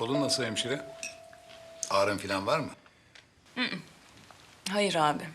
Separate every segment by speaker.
Speaker 1: Kolun nasıl hemşire? Ağrın falan var mı?
Speaker 2: Hayır abi.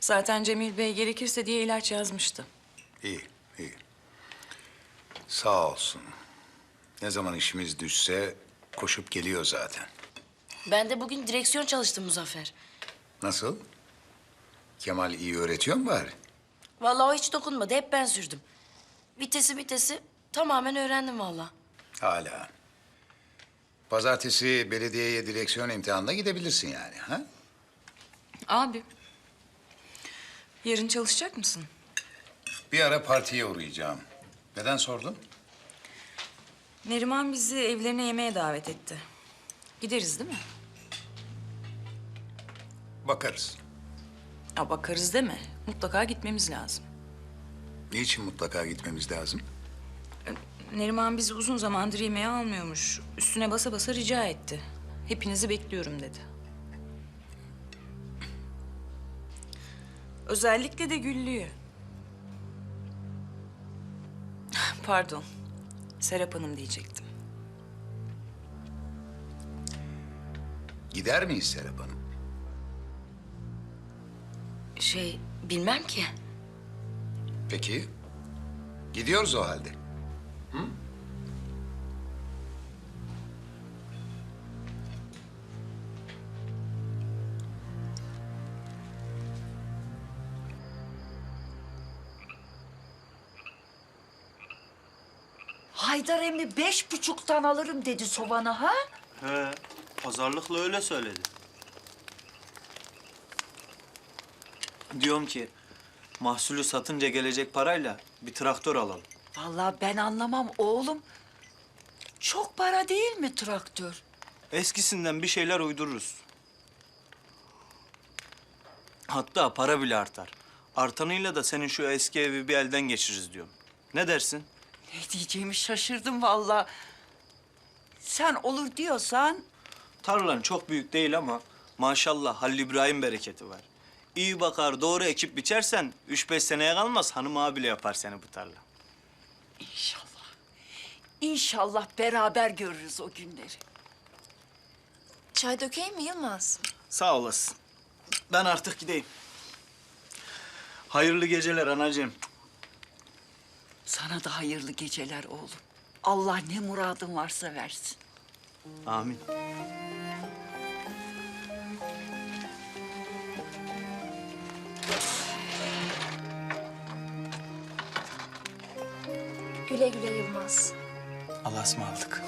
Speaker 2: Zaten Cemil Bey gerekirse diye ilaç yazmıştı.
Speaker 1: İyi, iyi. Sağ olsun. Ne zaman işimiz düşse koşup geliyor zaten.
Speaker 3: Ben de bugün direksiyon çalıştım Muzaffer.
Speaker 1: Nasıl? Kemal iyi öğretiyor mu bari?
Speaker 3: Vallahi o hiç dokunmadı. Hep ben sürdüm. Vitesi vitesi tamamen öğrendim vallahi.
Speaker 1: Hala. Pazartesi belediyeye direksiyon imtihanına gidebilirsin yani, ha?
Speaker 2: Abi. Yarın çalışacak mısın?
Speaker 1: Bir ara partiye uğrayacağım. Neden sordun?
Speaker 2: Neriman bizi evlerine yemeğe davet etti. Gideriz değil mi?
Speaker 1: Bakarız.
Speaker 2: Ya bakarız deme. Mutlaka gitmemiz lazım.
Speaker 1: Niçin mutlaka gitmemiz lazım?
Speaker 2: Neriman bizi uzun zamandır yemeğe almıyormuş. Üstüne basa basa rica etti. Hepinizi bekliyorum dedi. Özellikle de Güllü'yü. Pardon. Serap Hanım diyecektim.
Speaker 1: Gider miyiz Serap Hanım?
Speaker 3: Şey bilmem ki.
Speaker 1: Peki. Gidiyoruz o halde.
Speaker 4: Haydar emmi beş buçuktan alırım dedi sobanı ha?
Speaker 5: He, pazarlıkla öyle söyledi. Diyorum ki, mahsulü satınca gelecek parayla bir traktör alalım.
Speaker 4: Vallahi ben anlamam oğlum. Çok para değil mi traktör?
Speaker 5: Eskisinden bir şeyler uydururuz. Hatta para bile artar. Artanıyla da senin şu eski evi bir elden geçiririz diyorum. Ne dersin?
Speaker 4: Ne diyeceğimi şaşırdım vallahi. Sen olur diyorsan
Speaker 5: Tarlan çok büyük değil ama maşallah Halil İbrahim bereketi var. İyi bakar, doğru ekip biçersen üç beş seneye kalmaz hanım abiyle yapar seni bu tarla.
Speaker 4: İnşallah. İnşallah beraber görürüz o günleri.
Speaker 6: Çay dökeyim mi Yılmaz?
Speaker 5: Sağ olasın. Ben artık gideyim. Hayırlı geceler anacığım.
Speaker 4: Sana da hayırlı geceler oğlum. Allah ne muradın varsa versin.
Speaker 5: Amin.
Speaker 6: Güle güle Yılmaz.
Speaker 5: Allah'a ısmarladık.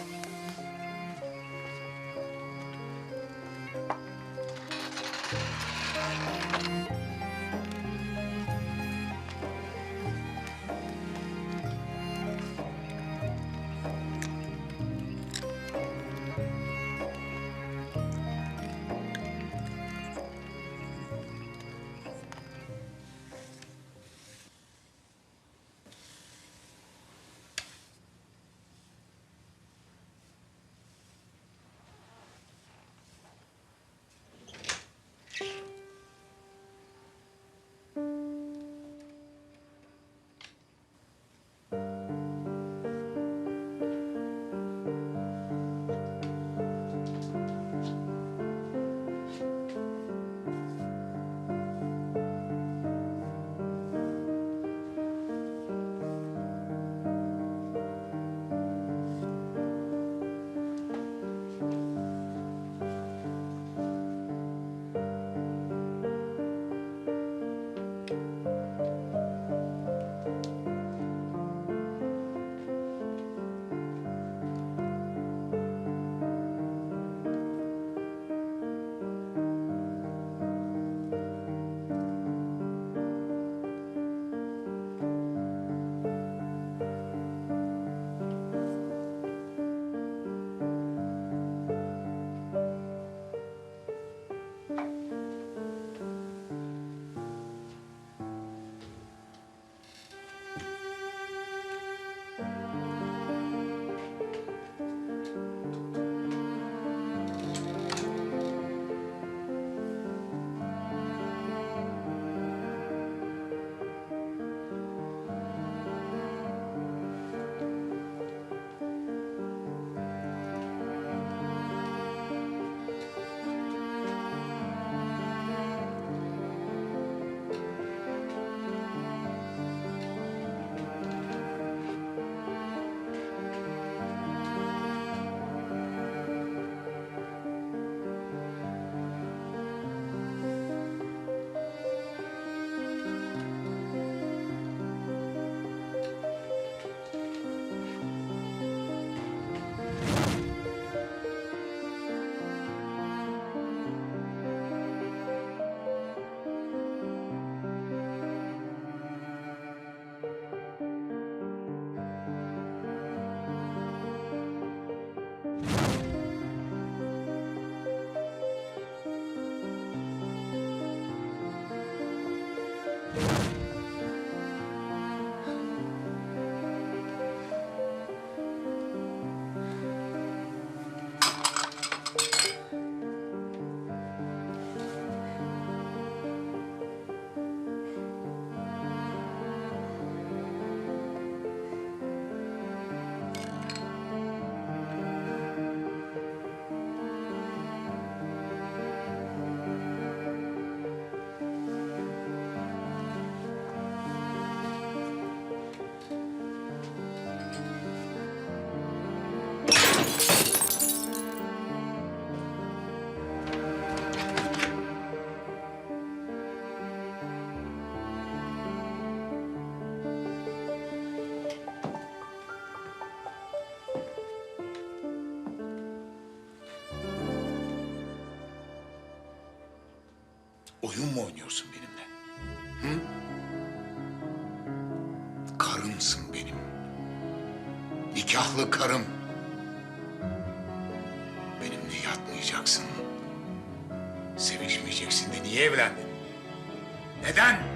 Speaker 1: Thank you Oyun mu oynuyorsun benimle? Hı? Karımsın benim. Nikahlı karım. Benimle yatmayacaksın. Sevişmeyeceksin de niye evlendin? Neden?